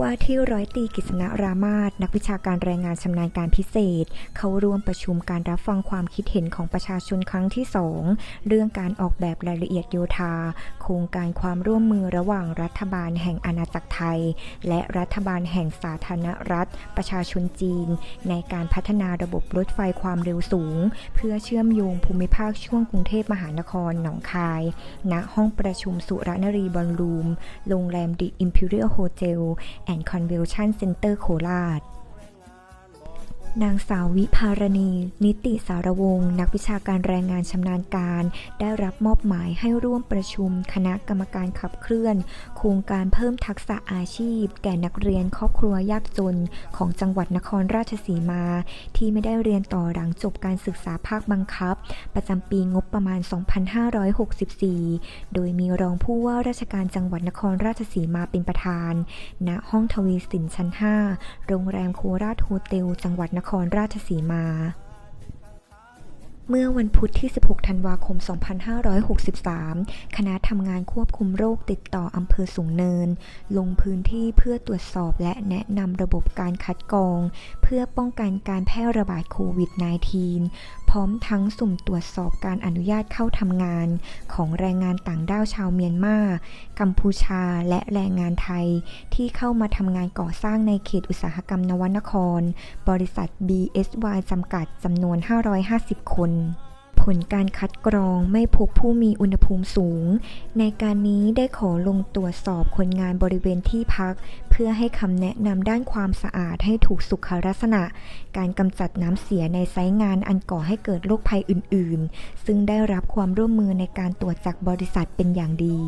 ว่าที่ร้อยตีกิษณรามาศนักวิชาการแรงงานชำนาญการพิเศษ เข้าร่วมประชุมการรับฟังความคิดเห็นของประชาชนครั้งที่สองเรื่องการออกแบบรายละเอียดโยธาโครงการความร่วมมือระหว่างรัฐบาลแห่งอาณาจักรไทย และรัฐบาลแห่งสาธารณรัฐ ประชาชนจีน ในการพัฒนาระบบรถไฟความเร็วสูง เพื่อเชื่อมโยงภูมิภาคช่วงกรุงเทพมหานครหนองคาย ณ ห้องประชุมสุรนรีบอลลูม โรงแรมดิอิมพีเรียลโฮเทลแอนด์คอนเวลชั่นเซ็นเตอร์โคราช นางสาววิภารณี นิติสารวงศ์นักวิชาการแรงงานชำนาญการ ได้รับมอบหมายให้ร่วมประชุม คณะกรรมการขับเคลื่อน โครงการเพิ่มทักษะอาชีพ แก่นักเรียนครอบครัวยากจน ของจังหวัดนครราชสีมา ที่ไม่ได้เรียนต่อหลังจบการศึกษาภาคบังคับ ประจำปีงบประมาณ 2564 โดยมีรองผู้ว่าราชการจังหวัดนครราชสีมาเป็นประธาน ณห้องทวีสินชั้น 5 โรงแรมโคราชโฮเทลจังหวัดนครราชสีมา เมื่อวันพุธที่ 16 ธันวาคม 2563 คณะทำงานควบคุมโรคติดต่ออำเภอสูงเนิน ลงพื้นที่เพื่อตรวจสอบและแนะนำระบบการคัดกรอง เพื่อป้องกันการแพร่ระบาดโควิด -19 พร้อมทั้งสุ่มตรวจสอบการอนุญาตเข้าทำงาน ของแรงงานต่างด้าวชาวเมียนมา กัมพูชาและแรงงานไทย ที่เข้ามาทำงานก่อสร้างในเขตอุตสาหกรรมนวนคร บริษัท BSY จำกัดจำนวน 550 คน ผลการคัดกรองไม่พบผู้มีอุณหภูมิสูง ในการนี้ได้ขอลงตรวจสอบคนงานบริเวณที่พัก เพื่อให้คำแนะนำด้านความสะอาดให้ถูกสุขลักษณะ การกำจัดน้ำเสียในไซต์งานอันก่อให้เกิดโรคภัยอื่น ๆ ซึ่งได้รับความร่วมมือในการตรวจจากบริษัทเป็นอย่างดี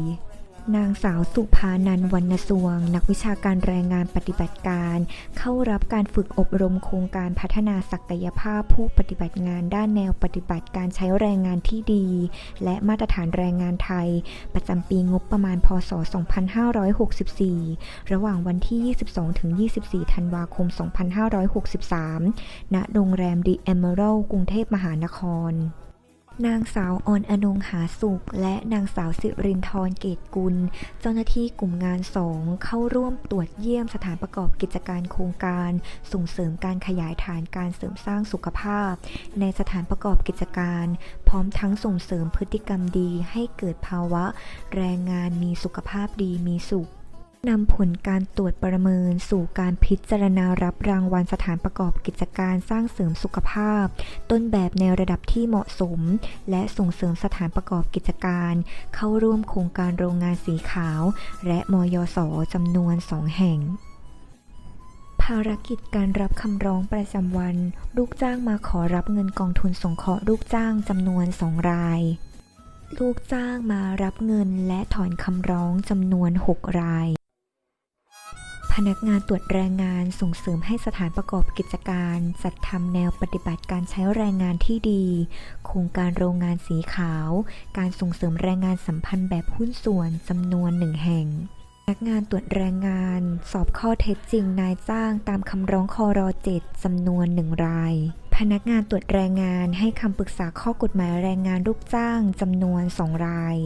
นางสาวสุภานันวรรณสวง นักวิชาการแรงงานปฏิบัติการ เข้ารับการฝึกอบรมโครงการพัฒนาศักยภาพผู้ปฏิบัติงานด้านแนวปฏิบัติการใช้แรงงานที่ดี และมาตรฐานแรงงานไทย ประจำปีงบประมาณพศ 2564 ระหว่างวันที่ 22-24 ธันวาคม 2563 ณ โรงแรมดีเอเมอรัลกรุงเทพมหานคร นางสาวออนอนงหาสุข และนางสาวสิรินทร์เกตกุล เจ้าหน้าที่กลุ่มงานสองเข้าร่วมตรวจเยี่ยมสถานประกอบกิจการโครงการ ส่งเสริมการขยายฐานการเสริมสร้างสุขภาพ ในสถานประกอบกิจการ พร้อมทั้งส่งเสริมพฤติกรรมดีให้เกิดภาวะ แรงงานมีสุขภาพดีมีสุข นำผลการตรวจประเมินสู่การพิจารณารับรางวัลสถานประกอบกิจการสร้างเสริมสุขภาพ ต้นแบบในระดับที่เหมาะสม และส่งเสริมสถานประกอบกิจการ เข้าร่วมโครงการโรงงานสีขาว และมยสจำนวนสองแห่งภารกิจการรับคำร้องประจำวัน ลูกจ้างมาขอรับเงินกองทุนสงเคราะห์ลูกจ้างจำนวนสองราย ลูกจ้างมารับเงินและถอนคำร้องจำนวน 6 ราย พนักงานตรวจแรงงานส่งเสริมให้สถานประกอบกิจการ จัดทำแนวปฏิบัติการใช้แรงงานที่ดี โครงการโรงงานสีขาว การส่งเสริมแรงงานสัมพันธ์แบบหุ้นส่วนจำนวนหนึ่งแห่งพนักงานตรวจแรงงาน สอบข้อเท็จจริงนายจ้างตามคำร้องคอร7จำนวนหนึ่งราย พนักงานตรวจแรงงานให้คำปรึกษาข้อกฎหมายแรงงานลูกจ้างจำนวน2ราย